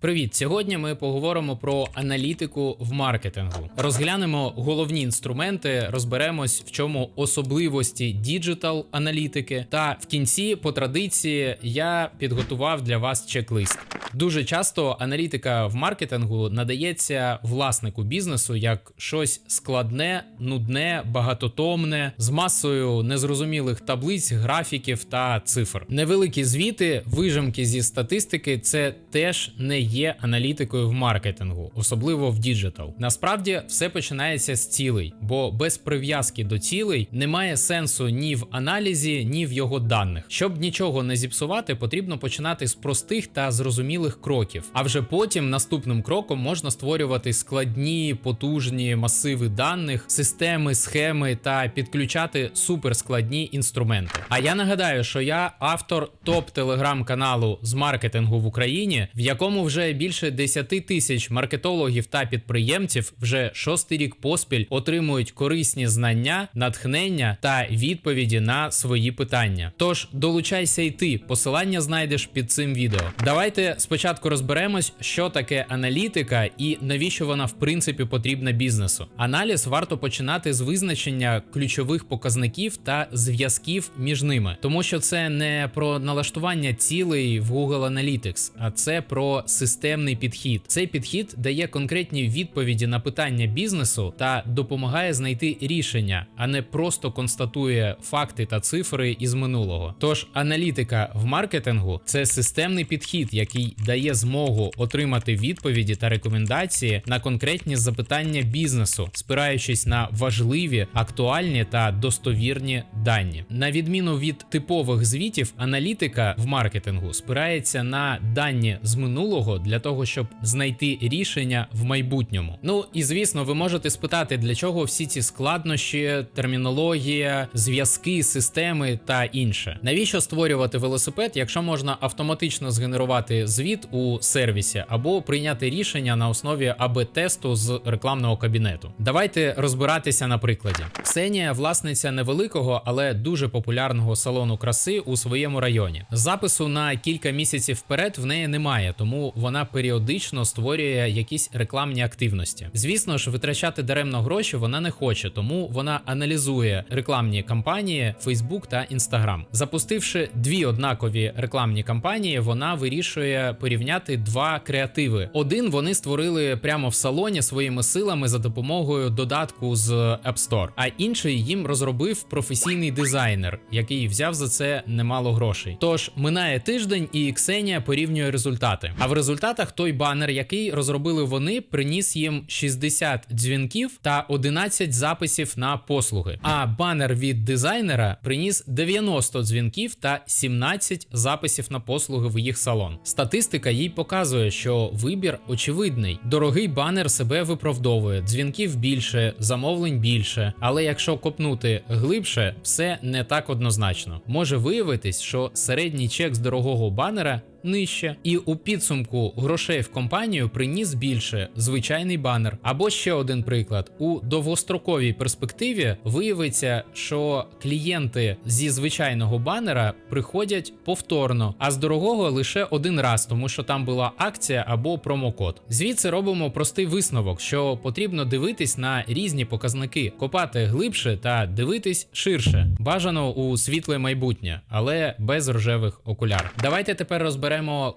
Привіт! Сьогодні ми поговоримо про аналітику в маркетингу. Розглянемо головні інструменти, розберемось, в чому особливості діджитал аналітики. Та в кінці, по традиції, я підготував для вас чек-лист. Дуже часто аналітика в маркетингу надається власнику бізнесу як щось складне, нудне, багатотомне, з масою незрозумілих таблиць, графіків та цифр. Невеликі звіти, вижимки зі статистики це теж не є аналітикою в маркетингу, особливо в діджитал. Насправді все починається з цілей, бо без прив'язки до цілей немає сенсу ні в аналізі, ні в його даних. Щоб нічого не зіпсувати, потрібно починати з простих та зрозумілих кроків. А вже потім наступним кроком можна створювати складні, потужні масиви даних, системи, схеми та підключати суперскладні інструменти. А я нагадаю, що я автор топ телеграм-каналу з маркетингу в Україні, в якому вже більше 10 тисяч маркетологів та підприємців вже шостий рік поспіль отримують корисні знання, натхнення та відповіді на свої питання. Тож долучайся й ти, посилання знайдеш під цим відео. Давайте спочатку розберемось, що таке аналітика і навіщо вона в принципі потрібна бізнесу. Аналіз варто починати з визначення ключових показників та зв'язків між ними, тому що це не про налаштування цілей в Google Analytics, а це про системний підхід. Цей підхід дає конкретні відповіді на питання бізнесу та допомагає знайти рішення, а не просто констатує факти та цифри із минулого. Тож аналітика в маркетингу це системний підхід, який дає змогу отримати відповіді та рекомендації на конкретні запитання бізнесу, спираючись на важливі, актуальні та достовірні дані. На відміну від типових звітів, аналітика в маркетингу спирається на дані з минулого для того, щоб знайти рішення в майбутньому. Ну і звісно, ви можете спитати, для чого всі ці складнощі, термінологія, зв'язки, системи та інше. Навіщо створювати велосипед, якщо можна автоматично згенерувати звіт у сервісі або прийняти рішення на основі АБ-тесту з рекламного кабінету? Давайте розбиратися на прикладі. Ксенія власниця невеликого, але дуже популярного салону краси у своєму районі. Запису на кілька місяців вперед в неї немає, тому вона періодично створює якісь рекламні активності. Звісно ж, витрачати даремно гроші вона не хоче, тому вона аналізує рекламні кампанії Facebook та Instagram. Запустивши дві однакові рекламні кампанії, вона вирішує порівняти два креативи. Один вони створили прямо в салоні своїми силами за допомогою додатку з App Store, а інший їм розробив професійний дизайнер, який взяв за це немало грошей. Тож минає тиждень, і Ксенія порівнює результати. А в результатах той банер, який розробили вони, приніс їм 60 дзвінків та 11 записів на послуги. А банер від дизайнера приніс 90 дзвінків та 17 записів на послуги в їх салон. Статистика їй показує, що вибір очевидний. Дорогий банер себе виправдовує, дзвінків більше, замовлень більше. Але якщо копнути глибше, все не так однозначно. Може виявитись, що середній чек з дорогого банера нижче, і у підсумку грошей в компанію приніс більше звичайний банер. Або ще один приклад: у довгостроковій перспективі виявиться, що клієнти зі звичайного банера приходять повторно, а з дорогого лише один раз, тому що там була акція або промокод. Звідси робимо простий висновок, що потрібно дивитись на різні показники, копати глибше та дивитись ширше. Бажано у світле майбутнє, але без рожевих окуляр. Давайте тепер розберемо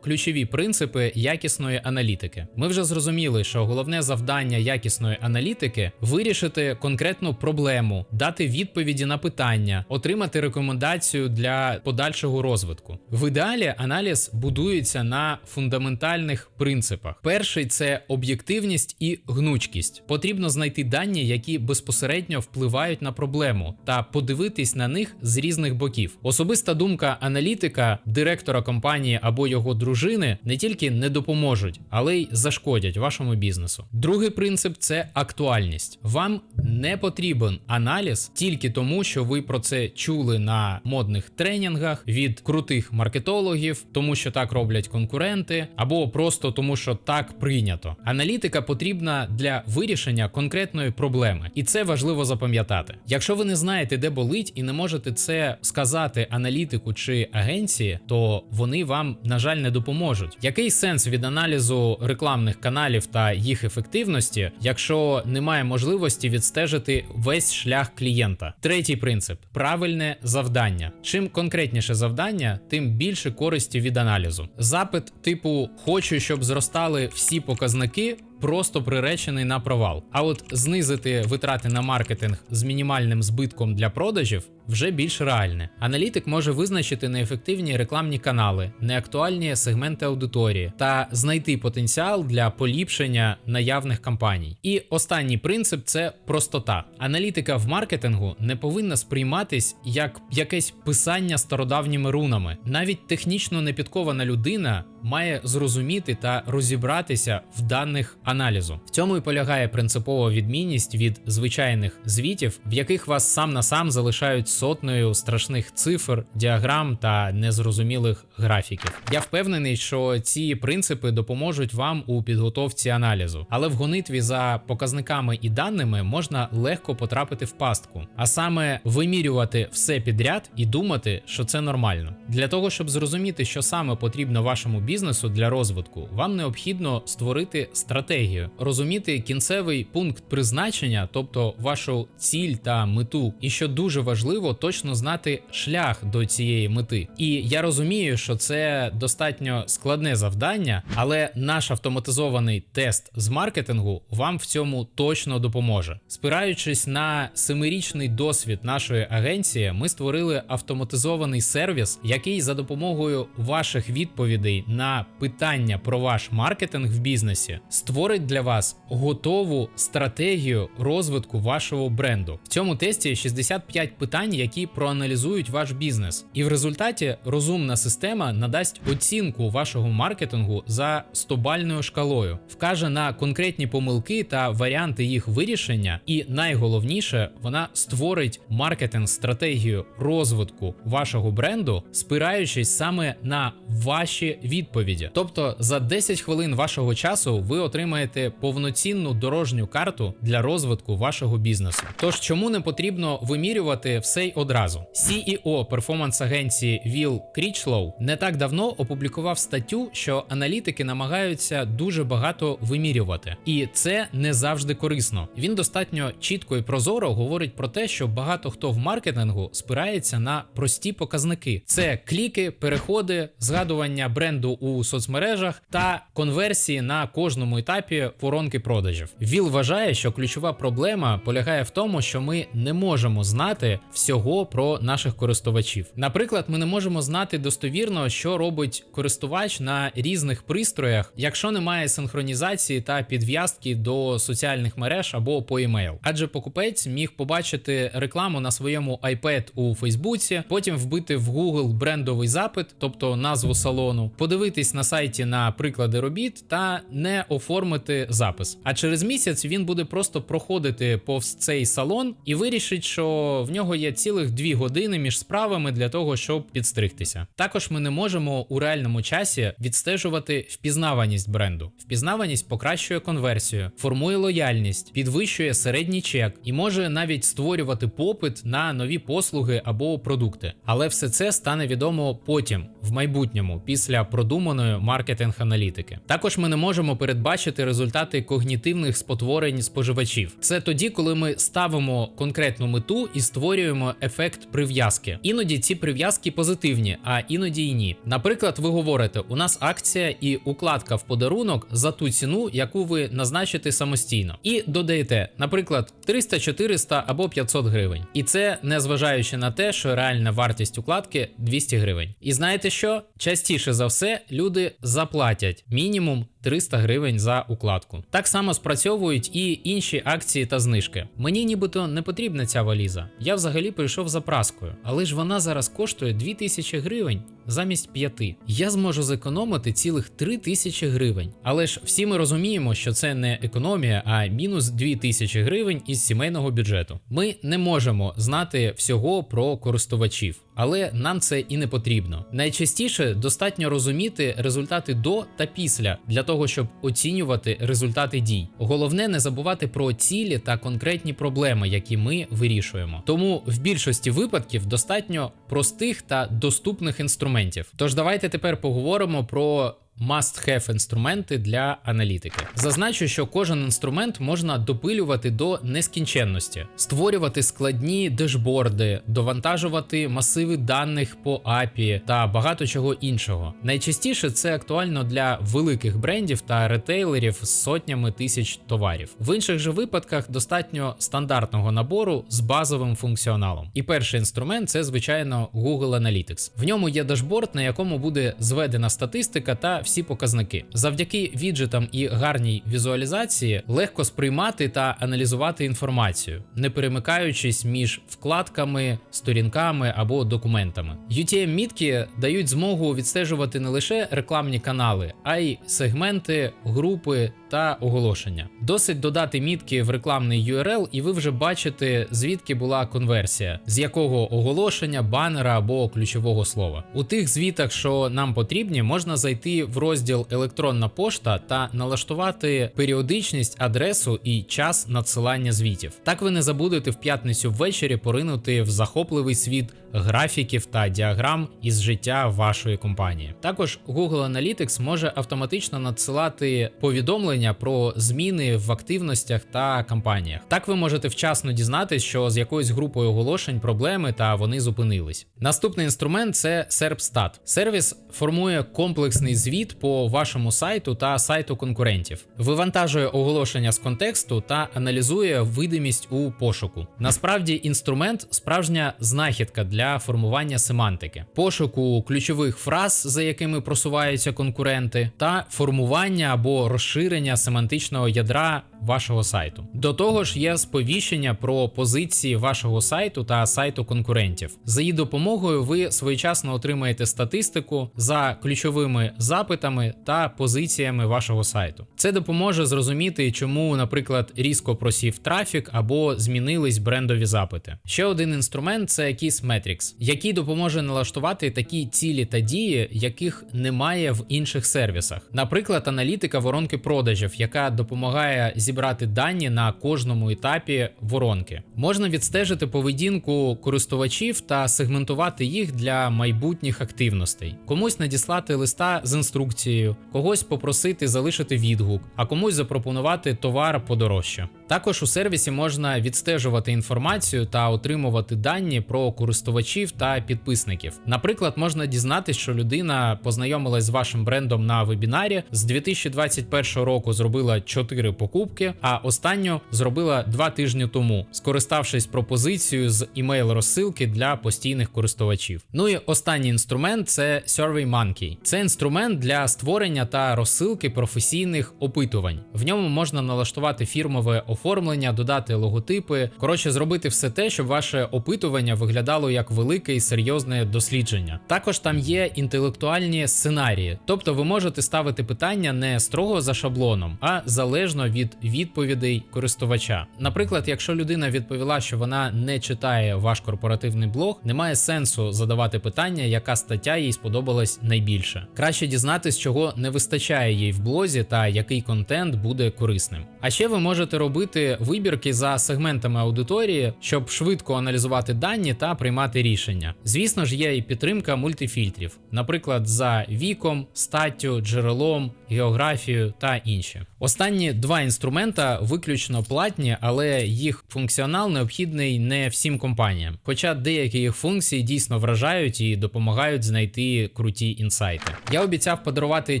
ключові принципи якісної аналітики. Ми вже зрозуміли, що головне завдання якісної аналітики вирішити конкретну проблему, дати відповіді на питання, отримати рекомендацію для подальшого розвитку. В ідеалі аналіз будується на фундаментальних принципах. Перший це об'єктивність і гнучкість. Потрібно знайти дані, які безпосередньо впливають на проблему, та подивитись на них з різних боків. Особиста думка аналітика, директора компанії або його дружини не тільки не допоможуть, але й зашкодять вашому бізнесу. Другий принцип це актуальність. Вам не потрібен аналіз тільки тому, що ви про це чули на модних тренінгах від крутих маркетологів, тому що так роблять конкуренти, або просто тому, що так прийнято. Аналітика потрібна для вирішення конкретної проблеми, і це важливо запам'ятати. Якщо ви не знаєте, де болить, і не можете це сказати аналітику чи агенції, то вони вам на жаль, не допоможуть. Який сенс від аналізу рекламних каналів та їх ефективності, якщо немає можливості відстежити весь шлях клієнта? Третій принцип правильне завдання. Чим конкретніше завдання, тим більше користі від аналізу. Запит типу хочу, щоб зростали всі показники. Просто приречений на провал. А от знизити витрати на маркетинг з мінімальним збитком для продажів вже більш реальне. Аналітик може визначити неефективні рекламні канали, неактуальні сегменти аудиторії та знайти потенціал для поліпшення наявних кампаній. І останній принцип це простота. Аналітика в маркетингу не повинна сприйматись як якесь писання стародавніми рунами. Навіть технічно непідкована людина має зрозуміти та розібратися в даних аналізу. В цьому і полягає принципова відмінність від звичайних звітів, в яких вас сам на сам залишають сотнею страшних цифр, діаграм та незрозумілих графіків. Я впевнений, що ці принципи допоможуть вам у підготовці аналізу, але в гонитві за показниками і даними можна легко потрапити в пастку, а саме вимірювати все підряд і думати, що це нормально. Для того щоб зрозуміти, що саме потрібно вашому бізнесу для розвитку, вам необхідно створити стратегію, розуміти кінцевий пункт призначення, тобто вашу ціль та мету, і що дуже важливо, точно знати шлях до цієї мети. І я розумію, що це достатньо складне завдання, але наш автоматизований тест з маркетингу вам в цьому точно допоможе. Спираючись на семирічний досвід нашої агенції, ми створили автоматизований сервіс, який за допомогою ваших відповідей на питання про ваш маркетинг в бізнесі створить для вас готову стратегію розвитку вашого бренду. В цьому тесті 65 питань, які проаналізують ваш бізнес, і в результаті розумна система надасть оцінку вашого маркетингу за 100-бальною шкалою, вкаже на конкретні помилки та варіанти їх вирішення, і найголовніше, вона створить маркетинг-стратегію розвитку вашого бренду, спираючись саме на ваші відповіді. Тобто за 10 хвилин вашого часу ви отримаєте повноцінну дорожню карту для розвитку вашого бізнесу. Тож чому не потрібно вимірювати все й одразу? CEO перформанс-агенції Віл Крічлоу не так давно опублікував статтю, що аналітики намагаються дуже багато вимірювати, і це не завжди корисно. Він достатньо чітко і прозоро говорить про те, що багато хто в маркетингу спирається на прості показники: це кліки, переходи, згадування бренду у соцмережах та конверсії на кожному етапі воронки продажів. Віл вважає, що ключова проблема полягає в тому, що ми не можемо знати всього про наших користувачів. Наприклад, ми не можемо знати достовірно, що робить користувач на різних пристроях, якщо немає синхронізації та підв'язки до соціальних мереж або по емейл. Адже покупець міг побачити рекламу на своєму iPad у Фейсбуці, потім вбити в Google брендовий запит, тобто назву салону, подивитись на сайті на приклади робіт та не оформити запис. А через місяць він буде просто проходити повз цей салон і вирішить, що в нього є цілих дві години між справами для того, щоб підстригтися. Також ми не можемо у реальному часі відстежувати впізнаваність бренду. Впізнаваність покращує конверсію, формує лояльність, підвищує середній чек і може навіть створювати попит на нові послуги або продукти. Але все це стане відомо потім, в майбутньому, після продуманої маркетинг-аналітики. Також ми не можемо передбачити результати когнітивних спотворень споживачів. Це тоді, коли ми ставимо конкретну мету і створюємо ефект прив'язки. Іноді ці прив'язки позитивні, а іноді й ні. Наприклад, ви говорите: у нас акція і укладка в подарунок за ту ціну, яку ви назначите самостійно, і додаєте, наприклад, 300, 400 або 500 гривень. І це не зважаючи на те, що реальна вартість укладки 200 гривень. І знаєте що? Частіше за все люди заплатять мінімум 300 гривень за укладку. Так само спрацьовують і інші акції та знижки. Мені нібито не потрібна ця валіза. Я взагалі прийшов за праскою, але ж вона зараз коштує 2000 гривень. Замість п'яти я зможу зекономити цілих 3 тисячі гривень. Але ж всі ми розуміємо, що це не економія, а мінус 2 тисячі гривень із сімейного бюджету. Ми не можемо знати всього про користувачів, але нам це і не потрібно. Найчастіше достатньо розуміти результати до та після для того, щоб оцінювати результати дій. Головне не забувати про цілі та конкретні проблеми, які ми вирішуємо. Тому в більшості випадків достатньо простих та доступних інструментів інструментів. Тож давайте тепер поговоримо про. Must-have інструменти для аналітики. Зазначу, що кожен інструмент можна допилювати до нескінченності, створювати складні дешборди, довантажувати масиви даних по API та багато чого іншого. Найчастіше це актуально для великих брендів та ретейлерів з сотнями тисяч товарів. В інших же випадках достатньо стандартного набору з базовим функціоналом. І перший інструмент це звичайно Google Analytics. В ньому є дашборд, на якому буде зведена статистика та всі показники. Завдяки віджитам і гарній візуалізації легко сприймати та аналізувати інформацію, не перемикаючись між вкладками, сторінками або документами. utm мітки дають змогу відстежувати не лише рекламні канали, а й сегменти, групи та оголошення. Досить додати мітки в рекламний URL, і ви вже бачите, звідки була конверсія, з якого оголошення, банера або ключового слова. У тих звітах, що нам потрібні, можна зайти в розділ електронна пошта та налаштувати періодичність, адресу і час надсилання звітів. Так ви не забудете в п'ятницю ввечері поринути в захопливий світ графіків та діаграм із життя вашої компанії. Також Google Analytics може автоматично надсилати повідомлення про зміни в активностях та кампаніях. Так ви можете вчасно дізнатись, що з якоюсь групою оголошень проблеми та вони зупинились. Наступний інструмент це SERPstat. Сервіс формує комплексний звіт по вашому сайту та сайту конкурентів, вивантажує оголошення з контексту та аналізує видимість у пошуку. Насправді, інструмент справжня знахідка для формування семантики, пошуку ключових фраз, за якими просуваються конкуренти, та формування або розширення семантичного ядра вашого сайту. До того ж, є сповіщення про позиції вашого сайту та сайту конкурентів. За її допомогою ви своєчасно отримаєте статистику за ключовими запитами та позиціями вашого сайту. Це допоможе зрозуміти, чому, наприклад, різко просів трафік або змінились брендові запити. Ще один інструмент це Keys Metrics, який допоможе налаштувати такі цілі та дії, яких немає в інших сервісах. Наприклад, аналітика воронки продажів, яка допомагає зібрати дані на кожному етапі воронки. Можна відстежити поведінку користувачів та сегментувати їх для майбутніх активностей. Комусь надіслати листа з інструкцією, когось попросити залишити відгук, а комусь запропонувати товар подорожче. Також у сервісі можна відстежувати інформацію та отримувати дані про користувачів та підписників. Наприклад, можна дізнатися, що людина познайомилась з вашим брендом на вебінарі з 2021 року зробила 4 покупки, а останню зробила 2 тижні тому, скориставшись пропозицією з імейл розсилки для постійних користувачів. Ну і останній інструмент це SurveyMonkey. Це інструмент для створення та розсилки професійних опитувань. В ньому можна налаштувати фірмове оформлення, додати логотипи. Коротше, зробити все те, щоб ваше опитування виглядало як велике і серйозне дослідження. Також там є інтелектуальні сценарії, тобто ви можете ставити питання не строго за шаблоном, а залежно від відповідей користувача. Наприклад, якщо людина відповіла, що вона не читає ваш корпоративний блог, немає сенсу задавати питання, яка стаття їй сподобалась найбільше. Краще дізнатись, чого не вистачає їй в блозі та який контент буде корисним. А ще ви можете робити вибірки за сегментами аудиторії, щоб швидко аналізувати дані та приймати рішення. Звісно ж, є і підтримка мультифільтрів, наприклад, за віком, статтю, джерелом, географією та інші. Останні два інструмента виключно платні, але їх функціонал необхідний не всім компаніям. Хоча деякі їх функції дійсно вражають і допомагають знайти круті інсайти. Я обіцяв подарувати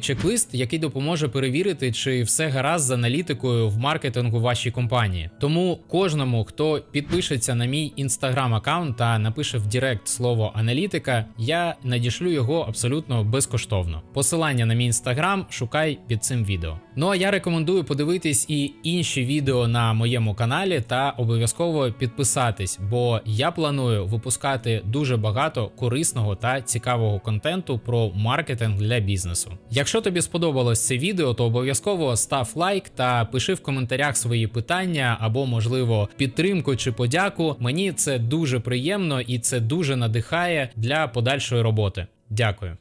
чек-лист, який допоможе перевірити, чи все гаразд з аналітикою в маркетингу вашій компанії. Тому кожному, хто підпишеться на мій інстаграм аккаунт та напише в Директ слово аналітика, я надішлю його абсолютно безкоштовно. Посилання на мій інстаграм шукай під цим відео. Ну а я рекомендую подивитись і інші відео на моєму каналі та обов'язково підписатись, бо я планую випускати дуже багато корисного та цікавого контенту про маркетинг для бізнесу. Якщо тобі сподобалось це відео, то обов'язково став лайк та пиши в коментарях свої питання або, можливо, підтримку чи подяку. Мені це дуже приємно і це дуже надихає для подальшої роботи. Дякую.